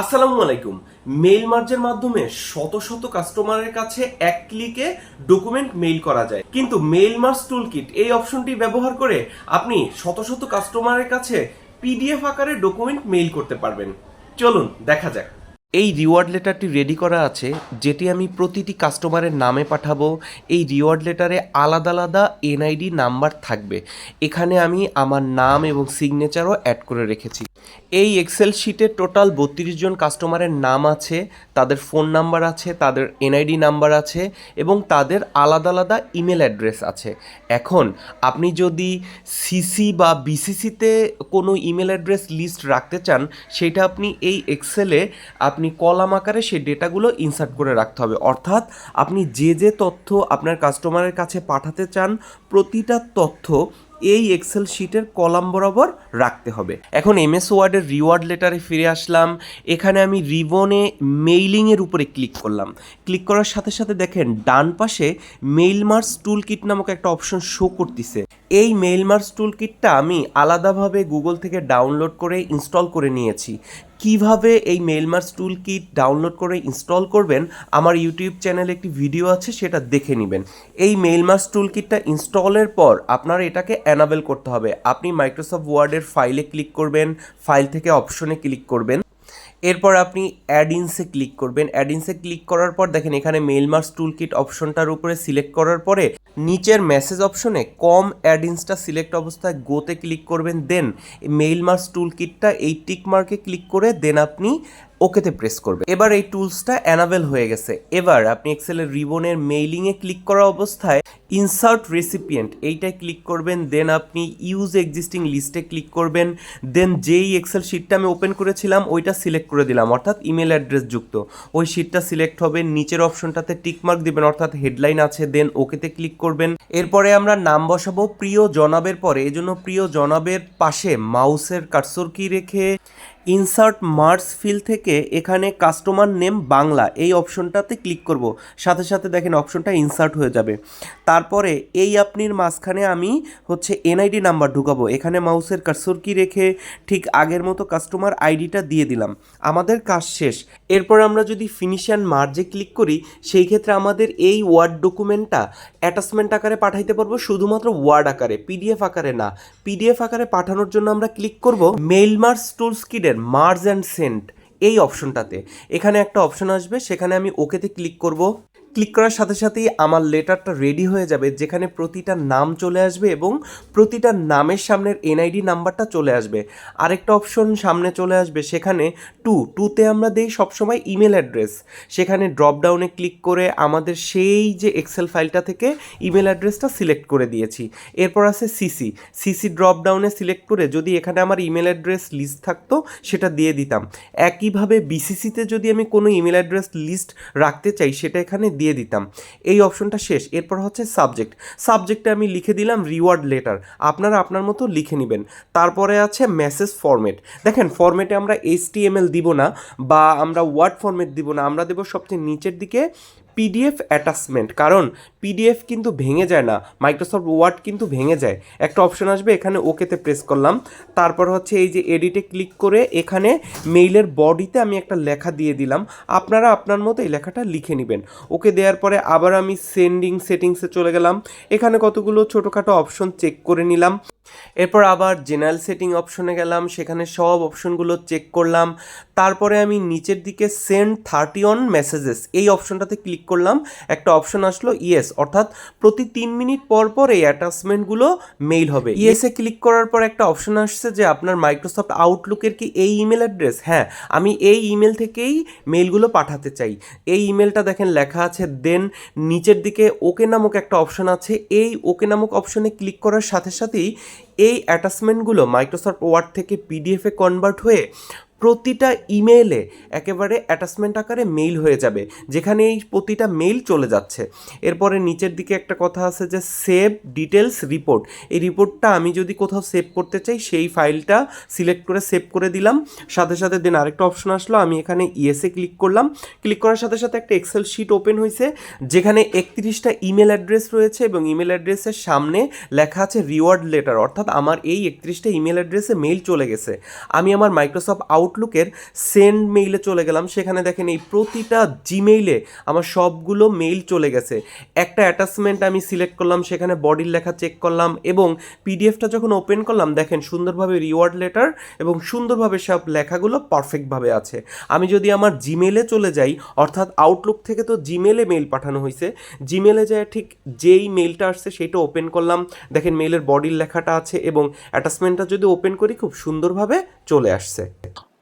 আসসালামু আলাইকুম। মেইল মার্জের মাধ্যমে শত শত কাস্টমারের কাছে এক ক্লিকে ডকুমেন্ট মেইল করা যায়। কিন্তু মেইল মার্জ টুল কিট এই অপশনটি ব্যবহার করে আপনি শত শত কাস্টমারের কাছে পিডিএফ আকারে ডকুমেন্ট মেইল করতে পারবেন। চলুন, দেখা যাক। এই রিওয়ার্ড লেটারটি রেডি করা আছে, যেটি আমি প্রতিটি কাস্টমারের নামে পাঠাবো। এই রিওয়ার্ড লেটারে আলাদা আলাদা এনআইডি নাম্বার থাকবে। এখানে আমি আমার নাম এবং সিগনেচারও অ্যাড করে রেখেছি। এই এক্সেল শিটে টোটাল বত্রিশ জন কাস্টমারের নাম আছে, তাদের ফোন নাম্বার আছে, তাদের এনআইডি নাম্বার আছে এবং তাদের আলাদা আলাদা ইমেল অ্যাড্রেস আছে। এখন আপনি যদি সিসি বা বিসিসিতে কোনো ইমেল অ্যাড্রেস লিস্ট রাখতে চান, সেটা আপনি এই এক্সেলে আপনি কলাম আকারে সেই ডেটাগুলো ইনসার্ট করে রাখতে হবে। অর্থাৎ আপনি যে যে তথ্য আপনার কাস্টমারের কাছে পাঠাতে চান, প্রতিটা তথ্য এই এক্সেল শিটের কলাম বরাবর রাখতে হবে। এখন এমএস ওয়ার্ডের রিওয়ার্ড লেটারে ফিরে আসলাম। এখানে আমি রিবনে মেইলিংয়ের উপরে ক্লিক করলাম। ক্লিক করার সাথে সাথে দেখেন, ডান পাশে মেইল মার্স টুল কিট নামক একটা অপশন শো করতেছে। এই মেইল মার্স টুল কিটটা আমি আলাদাভাবে গুগল থেকে ডাউনলোড করে ইনস্টল করে নিয়েছি। কীভাবে এই mail merge tool kit download করে ইনস্টল করবেন, আমার ইউটিউব চ্যানেলে একটি ভিডিও আছে, সেটা দেখে নেবেন। এই মেইলমার্স টুল কিটটা ইনস্টলের পর আপনার এটাকে অ্যানাবেল করতে হবে। আপনি মাইক্রোসফট ওয়ার্ডের ফাইলে ক্লিক করবেন ফাইল থেকে অপশনে ক্লিক করবেন। এরপর আপনি অ্যাডিনসে ক্লিক করবেন। অ্যাডিনসে ক্লিক করার পর দেখেন এখানে মেইলমার্স টুল কিট অপশনটার উপরে সিলেক্ট করার পরে নিচের মেসেজ অপশনে কম অ্যাডিনসটা সিলেক্ট অবস্থায় গোতে ক্লিক করবেন দেন মেইল মার্স টুল কিটটা এই টিক মার্কে ক্লিক করে দেন আপনি ওকেতে প্রেস করবেন এবার এই টুলসটা অ্যানাবেল হয়ে গেছে। এবার আপনি এক্সেলের রিবনের মেইলিংয়ে ক্লিক করা অবস্থায় ইনসার্ট রেসিপিয়েন্ট এইটায় ক্লিক করবেন দেন আপনি ইউজ এক্সিস্টিং লিস্টে ক্লিক করবেন দেন যেই এক্সেল শিটটা আমি ওপেন করেছিলাম, ওইটা সিলেক্ট করে দিলাম, অর্থাৎ ইমেল অ্যাড্রেস যুক্ত। ওই শিটটা সিলেক্ট হবে, নিচের অপশনটাতে টিকমার্ক দিবেন, অর্থাৎ হেডলাইন আছে দেন ওকেতে ক্লিক করবেন। এরপরে আমরা নাম বসাবো প্রিয় জনাবের পরে, এজন্য প্রিয় জনাবের পাশে মাউসের কার্সর কি রেখে ইনসার্ট মার্স ফিল থেকে এখানে কাস্টমার নেম বাংলা এই অপশনটাতে ক্লিক করব। সাথে সাথে দেখেন অপশনটা ইনসার্ট হয়ে যাবে। তারপরে এই আপনির মাঝখানে আমি হচ্ছে এনআইডি নাম্বার ঢুকাবো। এখানে মাউসের কার্সর কি রেখে ঠিক আগের মতো কাস্টমার আইডিটা দিয়ে দিলাম। আমাদের কাজ শেষ। এরপর আমরা যদি ফিনিশ অ্যান্ড মার্জে ক্লিক করি, সেই ক্ষেত্রে আমাদের এই ওয়ার্ড ডকুমেন্টটা অ্যাটাচমেন্ট আকারে পাঠাইতে পারব। শুধুমাত্র ওয়ার্ড আকারে, পিডিএফ আকারে না। পিডিএফ আকারে পাঠানোর জন্য আমরা ক্লিক করব মেইল মার্স টুলস কিডের মার্জ অ্যান্ড সেন্ট এই অপশনটাতে। এখানে একটা অপশন আসবে সেখানে আমি ওকেতে ক্লিক করব। ক্লিক করার সাথে সাথেই আমার লেটারটা রেডি হয়ে যাবে, যেখানে প্রতিটা নাম চলে আসবে এবং প্রতিটা নামের সামনের এনআইডি নাম্বারটা চলে আসবে। আরেকটা অপশন সামনে চলে আসবে, সেখানে টু টুতে আমরা দেই সবসময় ইমেল অ্যাড্রেস সেখানে ড্রপডাউনে ক্লিক করে আমাদের সেই যে এক্সেল ফাইলটা থেকে ইমেল অ্যাড্রেসটা সিলেক্ট করে দিয়েছি। এরপর আছে সিসি সিসি ড্রপ ডাউনে সিলেক্ট করে যদি এখানে আমার ইমেল অ্যাড্রেস লিস্ট থাকতো, সেটা দিয়ে দিতাম। একইভাবে বিসিসিতে যদি আমি কোনো ইমেল অ্যাড্রেস লিস্ট রাখতে চাই, সেটা এখানে দিয়ে দিতাম। এই অপশনটা শেষ। এরপর হচ্ছে সাবজেক্ট সাবজেক্টে আমি লিখে দিলাম রিওয়ার্ড লেটার আপনারা আপনার মতো লিখে নেবেন। তারপরে আছে মেসেজ ফরম্যাট দেখেন ফরম্যাটে আমরা এইচটিএমএল দিব না বা আমরা ওয়ার্ড ফরম্যাট দিব না। আমরা দেবো সবচেয়ে নিচের দিকে পিডিএফ অ্যাটাচমেন্ট কারণ পিডিএফ কিন্তু ভেঙে যায় না মাইক্রোসফট ওয়ার্ড কিন্তু ভেঙে যায়। একটা অপশন আসবে, এখানে ওকেতে প্রেস করলাম। তারপর হচ্ছে এই যে এডিটে ক্লিক করে এখানে মেইলের বডিতে আমি একটা লেখা দিয়ে দিলাম। আপনারা আপনার মতো এই লেখাটা লিখে নেবেন। ওকে দেওয়ার পরে আবার আমি সেন্ডিং সেটিংসে চলে গেলাম। এখানে কতগুলো ছোটোখাটো অপশন চেক করে নিলাম। এরপর আবার জেনারেল সেটিং অপশনে গেলাম। সেখানে সব অপশনগুলো চেক করলাম। তারপরে আমি নিচের দিকে সেন্ড থার্টি অন মেসেজেস এই অপশনটাতে ক্লিক করলাম একটা অপশন আসলো ইয়েস অর্থাৎ প্রতি তিন মিনিট পর পর এই অ্যাটাচমেন্টগুলো মেইল হবে। ইয়েসে ক্লিক করার পর একটা অপশন আসছে যে আপনার মাইক্রোসফট আউটলুকের কি এই ইমেল অ্যাড্রেস হ্যাঁ আমি এই ইমেল থেকেই মেইলগুলো পাঠাতে চাই। এই ইমেলটা দেখেন লেখা আছে দেন নিচের দিকে ওকে নামক একটা অপশন আছে। এই ওকে নামক অপশনে ক্লিক করার সাথে সাথেই এই অ্যাটাচমেন্টগুলো মাইক্রোসফট ওয়ার্ড থেকে পিডিএফে কনভার্ট হয়ে প্রতিটা ইমেলে একেবারে অ্যাটাচমেন্ট আকারে মেইল হয়ে যাবে। যেখানে এই প্রতিটা মেইল চলে যাচ্ছে। এরপরে নিচের দিকে একটা কথা আছে যে সেভ ডিটেলস রিপোর্ট এই রিপোর্টটা আমি যদি কোথাও সেভ করতে চাই, সেই ফাইলটা সিলেক্ট করে সেভ করে দিলাম। সাথে সাথে দেন আরেকটা অপশন আসলো, আমি এখানে ইয়েসে ক্লিক করলাম। ক্লিক করার সাথে সাথে একটা এক্সেল শিট ওপেন হয়েছে যেখানে একত্রিশটা ইমেল অ্যাড্রেস রয়েছে এবং ইমেল অ্যাড্রেসের সামনে লেখা আছে রিওয়ার্ড লেটার অর্থাৎ আমার এই একত্রিশটা ইমেল অ্যাড্রেসে মেইল চলে গেছে। আমি আমার মাইক্রোসফট আউট আউটলুকের সেন্ড মেইলে চলে গেলাম। সেখানে দেখেন এই প্রতিটা জিমেইলে আমার সবগুলো মেইল চলে গেছে। একটা অ্যাটাচমেন্ট আমি সিলেক্ট করলাম, সেখানে বডির লেখা চেক করলাম এবং পিডিএফটা যখন ওপেন করলাম, দেখেন সুন্দরভাবে রিওয়ার্ড লেটার এবং সুন্দরভাবে সব লেখাগুলো পারফেক্টভাবে আছে। আমি যদি আমার জিমেলে চলে যাই, অর্থাৎ আউটলুক থেকে তো জিমেলে মেইল পাঠানো হয়েছে জিমেলে যায় ঠিক যেই মেইলটা আসছে, সেটা ওপেন করলাম। দেখেন মেইলের বডির লেখাটা আছে এবং অ্যাটাচমেন্টটা যদি ওপেন করি, খুব সুন্দরভাবে চলে আসছে।